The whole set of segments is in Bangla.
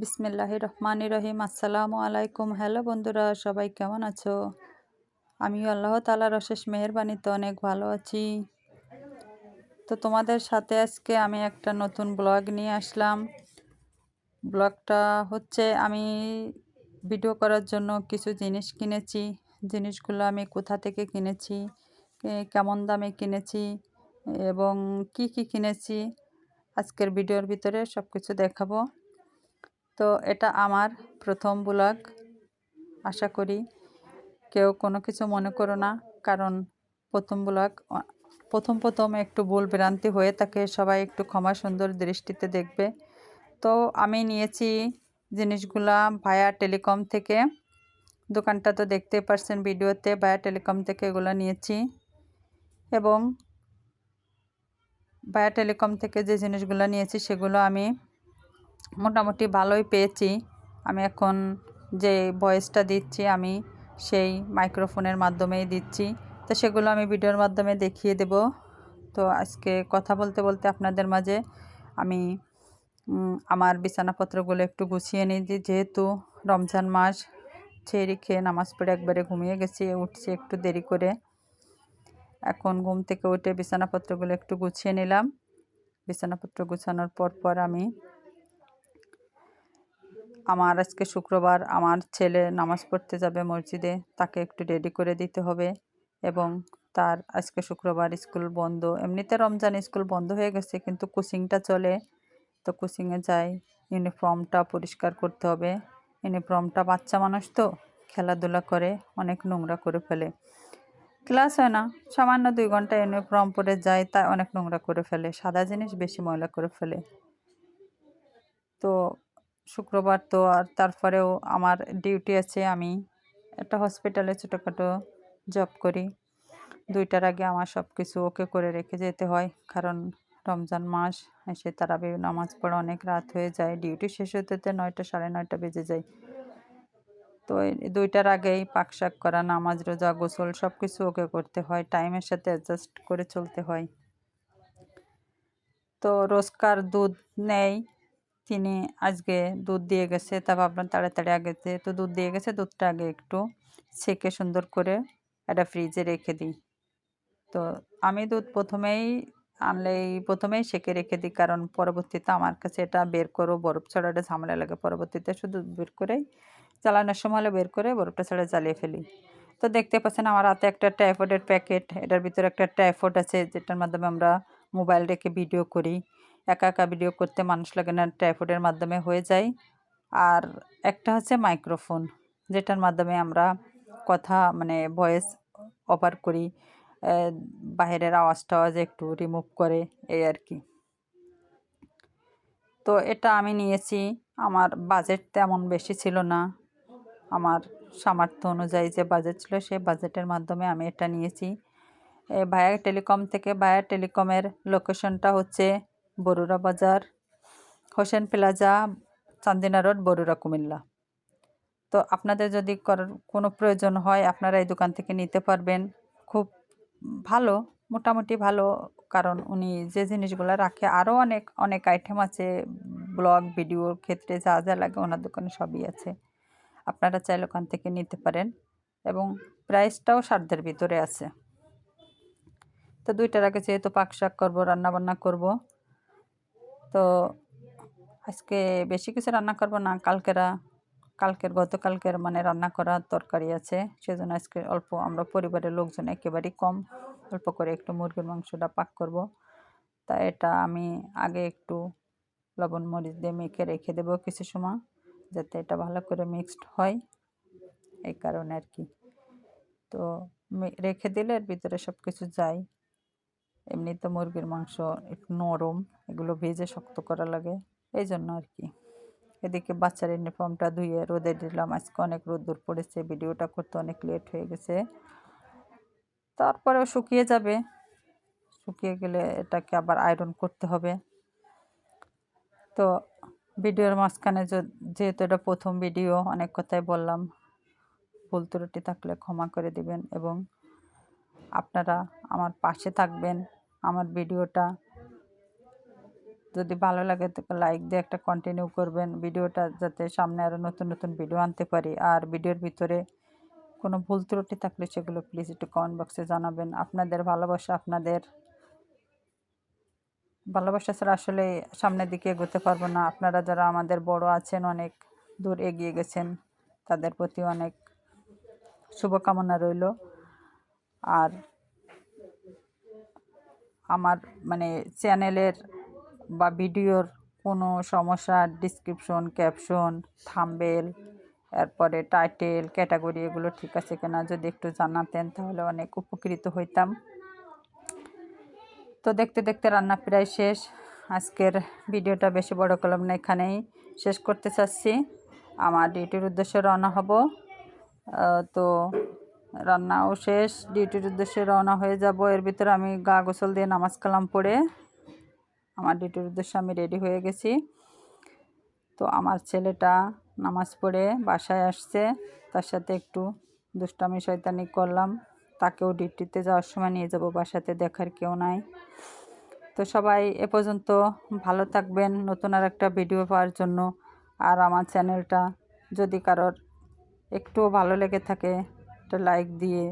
বিসমিল্লাহ রহমান রহিম আসসালামু আলাইকুম হ্যালো বন্ধুরা, সবাই কেমন আছো? আমি আল্লাহ তালার অশেষ মেহরবানিতে অনেক ভালো আছি। তো তোমাদের সাথে আজকে আমি একটা নতুন ব্লগ নিয়ে আসলাম। ব্লগটা হচ্ছে আমি ভিডিও করার জন্য কিছু জিনিস কিনেছি। জিনিসগুলো আমি কোথা থেকে কিনেছি কেমন দামে কিনেছি এবং কি কি কিনেছি, আজকের ভিডিওর ভিতরে সব কিছু দেখাবো। তো এটা আমার প্রথম ব্লগ। আশা করি কেউ কোনো কিছু মনে করো না, কারণ প্রথম ব্লগ, প্রথম প্রথম একটু ভুল ভ্রান্তি হয়ে থাকে, সবাই একটু ক্ষমা সুন্দর দৃষ্টিতে দেখবে। তো আমি নিয়েছি জিনিসগুলা ভায়া টেলিকম থেকে। দোকানটা তো দেখতেই পারছেন ভিডিওতে, ভায়া টেলিকম থেকে এগুলো নিয়েছি। এবং ভায়া টেলিকম থেকে যে জিনিসগুলো নিয়েছি, সেগুলো আমি মোটামুটি ভালোই পেয়েছি। আমি এখন যে ভয়েসটা দিচ্ছি, আমি সেই মাইক্রোফোনের মাধ্যমেই দিচ্ছি। তো সেগুলো আমি ভিডিওর মাধ্যমে দেখিয়ে দেব। তো আজকে কথা বলতে বলতে আপনাদের মাঝে আমি আমার বিছানাপত্রগুলো একটু গুছিয়ে নিই। যেহেতু রমজান মাস, ছেড়ে খেয়ে নামাজ পড়ে একবারে ঘুমিয়ে গেছি, উঠছি একটু দেরি করে। এখন ঘুম থেকে উঠে বিছানাপত্রগুলো একটু গুছিয়ে নিলাম। বিছানাপত্র গুছানোর পর পর আমি আমার আজকে শুক্রবার আমার ছেলে নামাজ পড়তে যাবে মসজিদে, তাকে একটু রেডি করে দিতে হবে এবং তার আজকে শুক্রবার স্কুল বন্ধ। এমনিতে রমজান স্কুল বন্ধ হয়ে গেছে, কিন্তু কোচিংটা চলে। তো কোচিংয়ে যাই ইউনিফর্মটা পরিষ্কার করতে হবে। ইউনিফর্মটা বাচ্চা মানুষ তো, খেলাধুলা করে, অনেক নোংরা করে ফেলে। ক্লাস হয় না, সামান্য দুই ঘণ্টা ইউনিফর্ম পরে যায় তাই অনেক নোংরা করে ফেলে, সাদা জিনিস বেশি ময়লা করে ফেলে। তো শুক্রবার তো আর তারপরেও আমার ডিউটি আছে, আমি একটা হসপিটালে ছোটোখাটো জব করি। দুইটার আগে আমার সব কিছু ওকে করে রেখে যেতে হয়, কারণ রমজান মাস, এসে তারা নামাজ পড়ে অনেক রাত হয়ে যায়, ডিউটি শেষ হতে হতে নয়টা সাড়ে নয়টা বেজে যায়। তো দুইটার আগেই পাক শাক করা, নামাজ, রোজা, গোসল সব কিছু ওকে করতে হয় টাইমের সাথে অ্যাডজাস্ট করে চলতে হয়। তো রোজকার দুধ নেই তিনি আজকে দুধ দিয়ে গেছে, তা ভাবলাম তাড়াতাড়ি আগে তো দুধ দিয়ে গেছে, দুধটা আগে একটু সেকে সুন্দর করে একটা ফ্রিজে রেখে দিই। তো আমি দুধ প্রথমেই আনলেই প্রথমেই সেকে রেখে দিই, কারণ পরবর্তীতে আমার কাছে এটা বের করো বরফ ছাড়াটা ঝামেলা লাগে। পরবর্তীতে শুধু বের করেই চালানোর সময় হলে বের করে বরফটা ছাড়া জ্বালিয়ে ফেলি। তো দেখতে পাচ্ছেন আমার হাতে একটা টাইফয়েডের প্যাকেট এটার ভিতরে একটা টাইফয়েড আছে, যেটার মাধ্যমে আমরা মোবাইল রেখে ভিডিও করি। একা একা ভিডিও করতে মানুষ লাগে না টাইফয়েডের মাধ্যমে হয়ে যায়। আর একটা হচ্ছে মাইক্রোফোন যেটার মাধ্যমে আমরা কথা মানে ভয়েস অপার করি। বাহিরের আওয়াজ টাওয়াজ একটু রিমুভ করে, এই আর কি। তো এটা আমি নিয়েছি। আমার বাজেট তেমন বেশি ছিল না। আমার সামর্থ্য অনুযায়ী যে বাজেট ছিল, সেই বাজেটের মাধ্যমে আমি এটা নিয়েছি। ভায়া টেলিকম থেকে, ভায়া টেলিকমের লোকেশনটা হচ্ছে বরুড়া বাজার, হোসেন প্লাজা, চান্দিনা রোড, বরুড়া, কুমিল্লা। তো আপনাদের যদি কোনো প্রয়োজন হয়, আপনারা এই দোকান থেকে নিতে পারবেন। খুব ভালো, মোটামুটি ভালো, কারণ উনি যে জিনিসগুলো রাখে আরও অনেক অনেক আইটেম আছে ব্লগ ভিডিওর ক্ষেত্রে যা যা লাগে ওনার দোকানে সবই আছে। আপনারা চাইলে ওখান থেকে নিতে পারেন এবং প্রাইসটাও সাধ্যের ভিতরে আছে। তো দুইটার আগে যেহেতু পাক শাক করব, রান্নাবান্না করব তো আজকে বেশি কিছু রান্না করব না। কালকেরা, কালকের, গতকালকের মানে রান্না করা তরকারি আছে। সেজন্য আজকে অল্প আমরা পরিবারের লোকজন একেবারেই কম। অল্প করে একটু মুরগির মাংসটা পাক করব। তা এটা আমি আগে একটু লবণ মরিচ দিয়ে মেখে রেখে দেবো কিছু সময়, যাতে এটা ভালো করে মিক্সড হয়। এই কারণে আর কি। তো রেখে দিলে এর ভিতরে সব কিছু যায়। এমনি তো মুরগির মাংস একটু নরম, এগুলো ভেজে শক্ত করা লাগে এই জন্য আর কি এদিকে বাচ্চার ইউনিফর্মটা ধুয়ে রোদে দিলাম, আজকে অনেক রোদ্দুর পড়েছে, ভিডিওটা করতে অনেক লেট হয়ে গেছে। তারপরেও শুকিয়ে যাবে, শুকিয়ে গেলে এটাকে আবার আয়রন করতে হবে। তো ভিডিওর মাঝখানে যেহেতু এটা প্রথম ভিডিও, অনেক কথাই বললাম। ভুল ত্রুটি থাকলে ক্ষমা করে দিবেন এবং আপনারা আমার পাশে থাকবেন। আমার ভিডিওটা। যদি ভালো লাগে তো লাইক দিয়ে একটা কন্টিনিউ করবেন। ভিডিওটা যাতে সামনে আরও নতুন নতুন ভিডিও আনতে পারি। আর ভিডিওর ভিতরে কোনো ভুল ত্রুটি থাকলে সেগুলো প্লিজ একটু কমেন্ট বক্সে জানাবেন। আপনাদের ভালোবাসা আপনাদের ভালোবাসা ছাড়া আসলে সামনের দিকে এগোতে পারব না। আপনারা যারা আমাদের বড় আছেন, অনেক দূর এগিয়ে গেছেন, তাদের প্রতি অনেক শুভকামনা রইল। আর আমার মানে চ্যানেলের বা ভিডিওর কোনো সমস্যা ডিসক্রিপশন ক্যাপশন থাম্বেল এরপরে টাইটেল ক্যাটাগরি এগুলো ঠিক আছে কিনা যদি একটু জানাতেন তাহলে অনেক উপকৃত হইতাম। তো দেখতে দেখতে রান্না প্রায় শেষ। আজকের ভিডিওটা বেশি বড় করলাম না, এখানেই শেষ করতে চাচ্ছি। আমার ডিউটির উদ্দেশ্যে রওনা হব। তো রান্নাও শেষ, ডিউটির উদ্দেশ্যে রওনা হয়ে যাব। এর ভিতরে আমি গা গোসল দিয়ে নামাজ কালাম পড়ে আমার ডিউটির উদ্দেশ্যে আমি রেডি হয়ে গেছি। তো আমার ছেলেটা নামাজ পড়ে বাসায় আসছে, তার সাথে একটু দুষ্টামি শয়তানি করলাম। তাকেও ডিউটিতে যাওয়ার সময় নিয়ে যাব, বাসাতে দেখার কেউ নাই। তো সবাই এ পর্যন্ত ভালো থাকবেন, নতুন আর একটা ভিডিও পাওয়ার জন্য। আর আমার চ্যানেলটা যদি কারোর একটুও ভালো লেগে থাকে একটা লাইক দিয়ে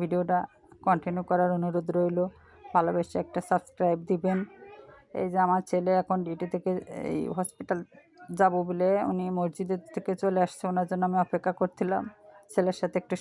ভিডিওটা কন্টিনিউ করার অনুরোধ রইল। ভালোবেসে একটা সাবস্ক্রাইব দিবেন। এই যে আমার ছেলে এখন ডিউটি থেকে এই হসপিটাল যাব বলে উনি মসজিদের থেকে চলে আসছে, ওনার জন্য আমি অপেক্ষা করছিলাম। ছেলের সাথে একটু